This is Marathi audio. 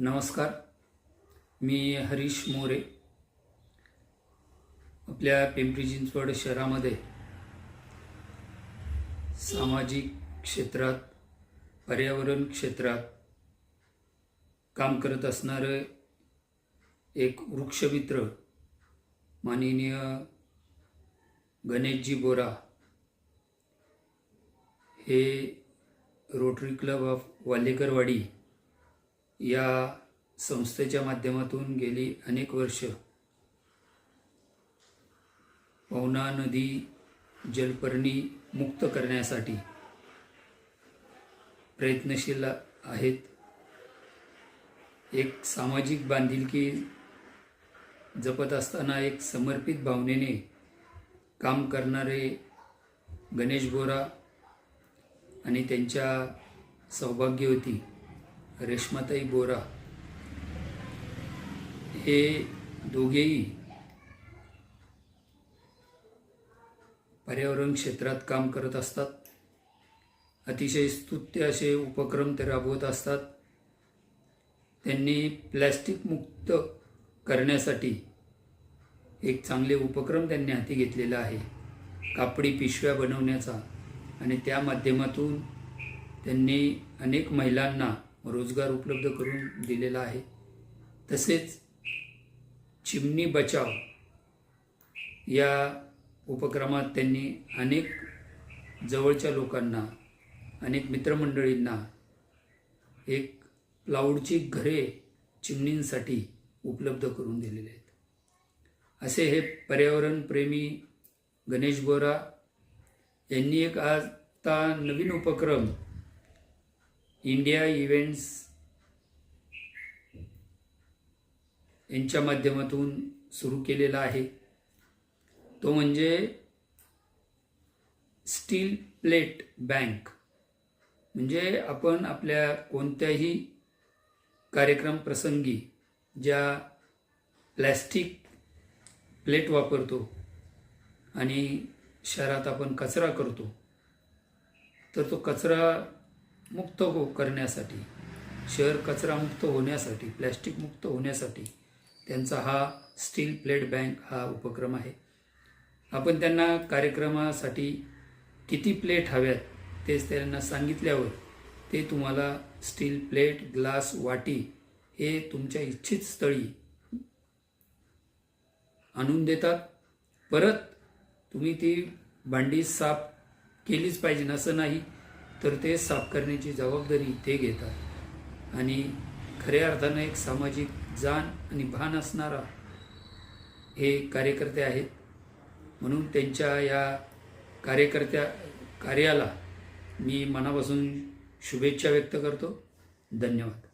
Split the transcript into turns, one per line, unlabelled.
नमस्कार. मी हरीश मोरे. आपल्या पिंपरी चिंचवड शहरामध्ये सामाजिक क्षेत्रात पर्यावरण क्षेत्रात काम करत असणारं एक वृक्षमित्र माननीय गणेशजी बोरा हे रोटरी क्लब ऑफ वालेकरवाडी या संस्थेच्या माध्यमातून गेली अनेक वर्ष. पवना नदी जलपर्णी मुक्त करण्यासाठी प्रयत्नशील आहेत. एक सामाजिक बांधिलकी जपत असताना एक समर्पित भावनेने काम करणारे गणेश बोरा आणि त्यांच्या सौभाग्यवती रेश्माताई बोरा हे दोघेही पर्यावरण क्षेत्रात काम करत असतात. अतिशय स्तुत्य असे उपक्रम ते राबवत असतात. त्यांनी प्लॅस्टिक मुक्त करण्यासाठी एक चांगले उपक्रम त्यांनी हाती घेतलेला आहे. कापडी पिशव्या बनवण्याचा आणि त्या माध्यमातून त्यांनी अनेक महिलांना रोजगार उपलब्ध करून दिलेला आहे. तसेच चिमणी बचाव या उपक्रमात त्यांनी अनेक जवळच्या लोकांना अनेक मित्रमंडळींना एक प्लाऊडची घरे चिमणींसाठी उपलब्ध करून दिलेले आहेत. असे हे पर्यावरणप्रेमी गणेश बोरा यांनी एक आता नवीन उपक्रम इंडिया इव्हेंट्स यांच्या माध्यमातून सुरू केलेला आहे. तो म्हणजे स्टील प्लेट बँक म्हणजे आपण आपल्या कोणत्याही कार्यक्रम प्रसंगी ज्या प्लॅस्टिक प्लेट वापरतो आणि शहरात आपण कचरा करतो तर तो कचरा मुक्त हो करण्यासाठी शहर कचरामुक्त होण्यासाठी प्लॅस्टिक मुक्त होण्यासाठी त्यांचा हा स्टील प्लेट बँक हा उपक्रम आहे. आपण त्यांना कार्यक्रमासाठी किती प्लेट हव्यात तेच त्यांना सांगितल्यावर ते तुम्हाला स्टील प्लेट ग्लास वाटी हे तुमच्या इच्छित स्थळी आणून देतात. परत तुम्ही ती भांडी साफ केलीच पाहिजे असं नाही. तर ते साफ करण्याची जबाबदारी ते घेतात. आणि खऱ्या अर्थानं एक सामाजिक जाण आणि भान असणारा हे कार्यकर्ते आहेत. म्हणून त्यांच्या या कार्यकर्त्या कार्याला मी मनापासून शुभेच्छा व्यक्त करतो. धन्यवाद.